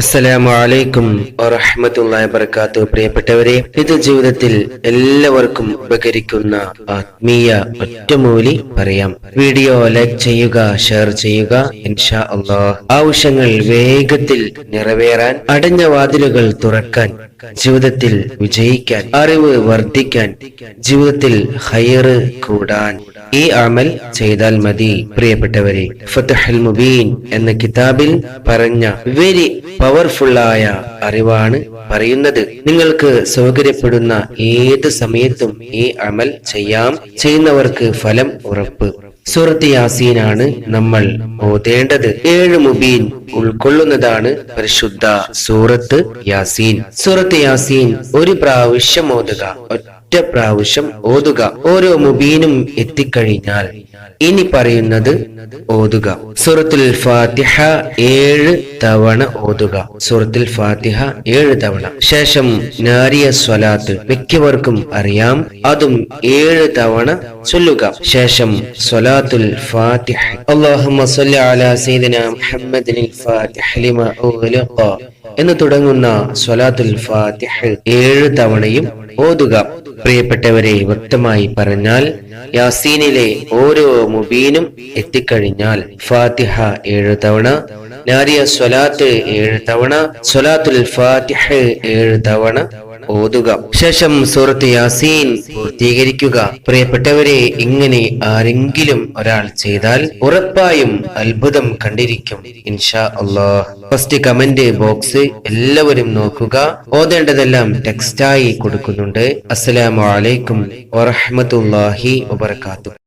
അസ്സലാമു അലൈക്കും വറഹ്മത്തുള്ളാഹി വബറകാതുഹു. പ്രിയപ്പെട്ടവരെ ഇത് ജീവിതത്തിൽ എല്ലാവർക്കും ഉപകരിക്കുന്ന ആത്മീയ ഒറ്റമൂലി പറയാം. വീഡിയോ ലൈക്ക് ചെയ്യുക ഷെയർ ചെയ്യുക ഇൻഷാ അള്ളാഹ് ആവശ്യങ്ങൾ വേഗത്തിൽ നിറവേറാൻ അടഞ്ഞ വാതിലുകൾ തുറക്കാൻ ജീവിതത്തിൽ വിജയിക്കാൻ അറിവ് വർദ്ധിക്കാൻ ജീവിതത്തിൽ ഹയറ് കൂടാൻ. ഈ അമൽ ചെയ്താൽ മതി പ്രിയപ്പെട്ടവരെ. ഫത്തഹൽ മുബീൻ എന്ന കിതാബിൽ പറഞ്ഞ വെരി പവർഫുള്ളായ അറിവാണ് പറയുന്നത്. നിങ്ങൾക്ക് സൗകര്യപ്പെടുന്ന ഏത് സമയത്തും ഈ അമൽ ചെയ്യാം. ചെയ്യുന്നവർക്ക് ഫലം ഉറപ്പ്. സൂറത്ത് യാസീനാണ് നമ്മൾ ഓതേണ്ടത്. ഏഴ് മുബീൻ ഉൾക്കൊള്ളുന്നതാണ് പരിശുദ്ധ സൂറത്ത് യാസീൻ. സൂറത്ത് യാസീൻ ഒരു പ്രാവശ്യം ഓതുക. ഒറ്റ പ്രാവശ്യം ഓതുക. ഓരോ മുബീനും എത്തിക്കഴിഞ്ഞാൽ ഇനി പറയുന്നത് ഓതുക. സൂറത്തുൽ ഫാത്തിഹ ഏഴ് തവണ ഓതുക. സൂറത്തുൽ ഫാത്തിഹ ഏഴ് തവണ. ശേഷം നാരിയ സ്വലാത്ത് മിക്കവർക്കും അറിയാം. അതും ഏഴ് തവണ ചൊല്ലുക. ശേഷം സ്വലാത്തുൽ ഫാത്തിഹ. അല്ലാഹുമ്മ സല്ലി അലാ സയ്യിദിന മുഹമ്മദിനിൽ എന്ന് തുടങ്ങുന്ന സ്വലാത്തുൽ ഫാത്തിഹ ഏഴ് തവണയും ഓതുക. പ്രിയപ്പെട്ടവരെ വ്യക്തമായി പറഞ്ഞാൽ യാസീനിലെ ഓരോ മുബീനും എത്തിക്കഴിഞ്ഞാൽ ഫാത്തിഹ ഏഴ് തവണ നാരിയ സ്വലാത്ത് ഏഴ് തവണ സ്വലാത്തുൽ ഫാത്തിഹ ഏഴ് തവണ ഓതുക. ശേഷം സൂറത്ത് യാസീൻ പൂർത്തീകരിക്കുക. പ്രിയപ്പെട്ടവരെ ഇങ്ങനെ ആരെങ്കിലും ഒരാൾ ചെയ്താൽ ഉറപ്പായും അത്ഭുതം കണ്ടിരിക്കും. ഇൻഷാ അള്ളാഹ്. ഫസ്റ്റ് കമന്റ് ബോക്സ് എല്ലാവരും നോക്കുക. ഓതേണ്ടതെല്ലാം ടെക്സ്റ്റായി കൊടുക്കുന്നുണ്ട്. അസ്സലാമലൈക്കും അലൈക്കും വറഹ്മത്തുള്ളാഹി വബർക്കാത്തു